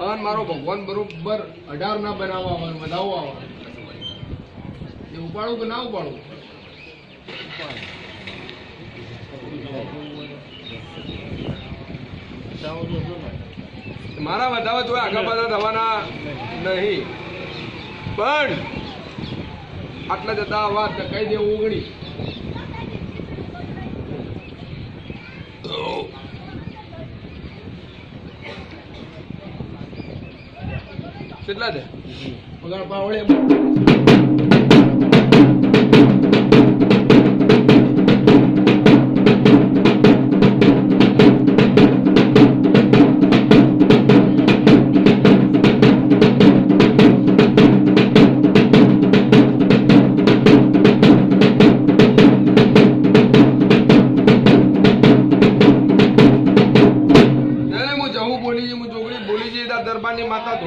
અન મારો ભગવાન બરોબર અઢાર ના બનાવવા આવે વધાવવા આવે એ ઉપાડું કે ના ઉપાડું? મારા વધાવા તો આગળ પાછા થવાના નહીં. પણ આટલા જતા વાત કહી દેવું ઉગડી કેટલા છે? પગાર પાવડે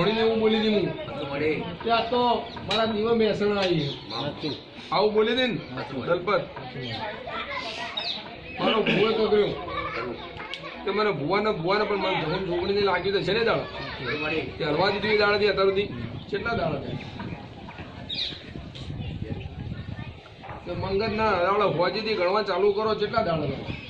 ધોળીને એવું બોલી દી હું ત્યાં તો મારા દીવા મહેસણ આવી આવું બોલી દે ને દલપત. મારો ભૂવો તો ગયો. તે મને ભૂવાને ભૂવાને પણ મને જગન જોગણીને લાગ્યું તો છે ને દાળ તે હલવા દીધું એ દાડાથી અત્યાર સુધી કેટલા દાડા થયા? મંગત ના દાડે હોજીથી ગણવા ચાલુ કરો કેટલા દાડા થયા?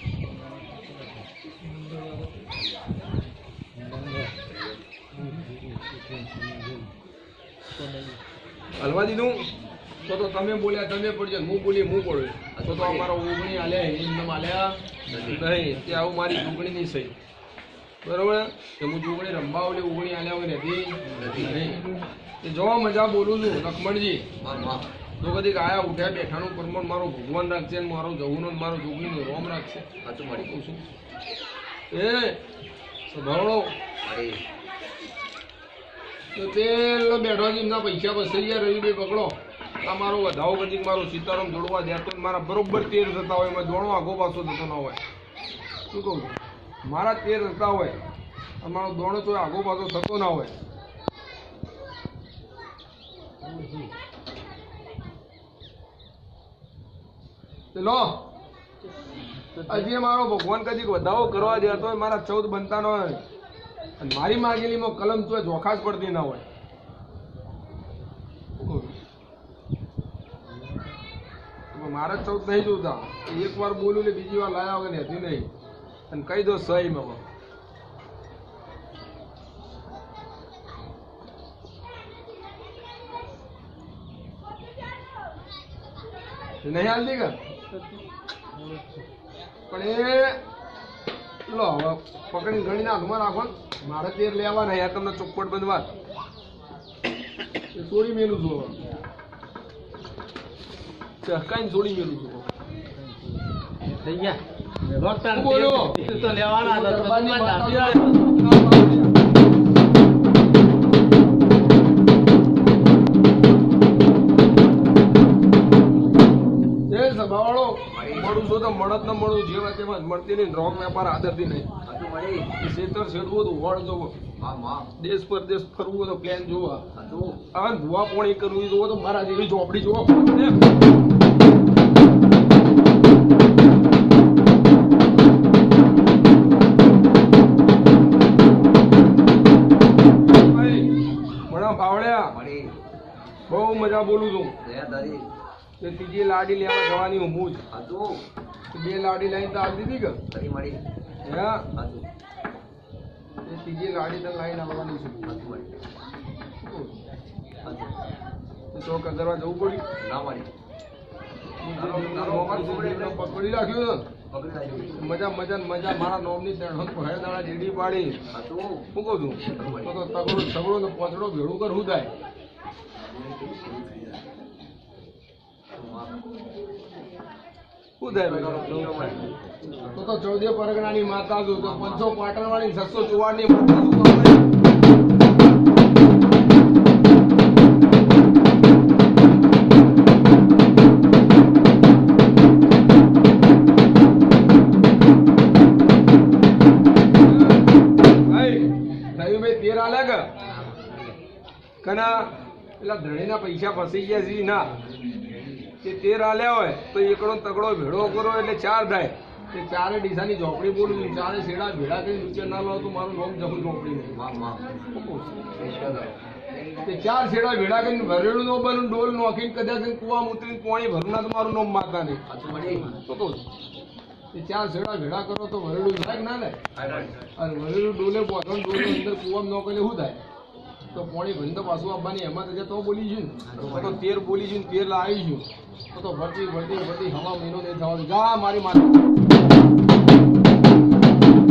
હલવા દીધું તો તો તમે બોલ્યા તમે પડજો હું બોલી હું પડ્યો તો તો અમારો ઉગણી આલ્યા એમને આલ્યા. નહીં. તે આવું મારી ઉગણી નહીં સહી બરોબર? કે હું જોગણી રમવા ઓલી ઉગણી આલ્યા હોય નથી. નહીં. જોવા મજા બોલું છું લક્ષ્મણજી. તો કદી આયા ઉઠ્યા બેઠાનું પ્રમાણ મારો ભગવાન રાખશે ને મારો જવુનો ને મારો જોગણીનો રોમ રાખશે. સાચું મારી કહું છું એ સ્વભાવડો તો પેલો બેઠો એમના પૈસા બસી ગયા રવિભાઈ પકડો. આ મારો વધાવો કદી મારો સીતારામ જોડવા દેતો તો મારા બરોબર તેર થતા હોય, એમાં દોણો આગો પાછો થતો ન હોય. શું કહું મારા તેર થતા હોય અમારો મારો દોણો તો આગો પાછો થતો ના હોય. તે લો. હજી મારો ભગવાન કદી વધાવો કરવા દેતો મારા ચૌદ બનતા ન હોય. અને મારી માગેલીમાં કલમ તો જોખા જ પડતી ના હોય. મારે ચૌદ નહીં જોતા એક વાર બોલું ને બીજી વાર લાયા વગર હતી નહીં. અને કહી દો સહી માં નહીં હાલતી કે? પણ એ લો હવે પકડીને ગણીને હાથમાં રાખો. મારે તેર લેવાના યાર તમને ચોપટ બંધવા. ચોરી મેલું છું હવે. ચહકાઈને ચોરી મેલું છું. થઈ ગયા. લેવાના તો મળત ન મળવું જેવા તેમાં મળતી નહીં રોગ વેપાર આદરતી નહીં. એ શેતર શેડવું હતું વળ જોવો. દેશ પરદેશ ફરવું તો પ્લેન જોવા. આ ભુવા પોણી કરવું જોવો તો મારા જેવી ઝોપડી જોવા. બહુ મજા બોલું છું. તે ત્રીજી લાડી લેવા જવાની હું જ. બે લાડી લઈને તો આવી દીધી કે? હા. એ ત્રીજી લાડી તો લાઈન આવવાની છે. તો ચોક અગરવા જવું પડ્યું પકડી રાખ્યું. ને મજા મજા મજા. મારા નોમની ત્રણ પહેર દાડા જેડી પાડી. શું કહું છું? તો તો તગડો તગડો ને પોચડો ભેળું કરવું થાય? તો તો પરગણાની માતા છું તો પંચો પાટણ વાળી છસો ચુવાડની માતા છું કના, પેલા ધણીના પૈસા ફસી ગયા છે ના. તે તેર આલ્યા હોય તો એકડો ને તગડો ભેળો કરો એટલે ચાર થાય. તે ચારે ડીસાની ઝોપડી બોલું ચારે શેડા ભેડા કરી નીચે ના લો તો મારું નોમ જવું ઝોપડી તે ચાર શેડા ભેડા કરીને ભરેલું નો બનું ડોલ નોખીને કદાચ કુવા કુવામાં ઉતરીને પાણી ભરું ના તો મારું નોમ માતા નહીં. તે ચાર શેડા ભેડા કરો તો ભરેલું થાય ના થાય? અને વરેલું ડોલે પોતાનું ડોલે અંદર કુવામાં નો કરે શું થાય? તો પોણી ભરીને તો પાછું આપવાની એમાં તો તો બોલી છું. ને તો તેર બોલી છું ને તેર લાવી છું. તો તો ભરતી ભરતી ભરતી હવા મહિનો નહીં થવા જા મારી માતા.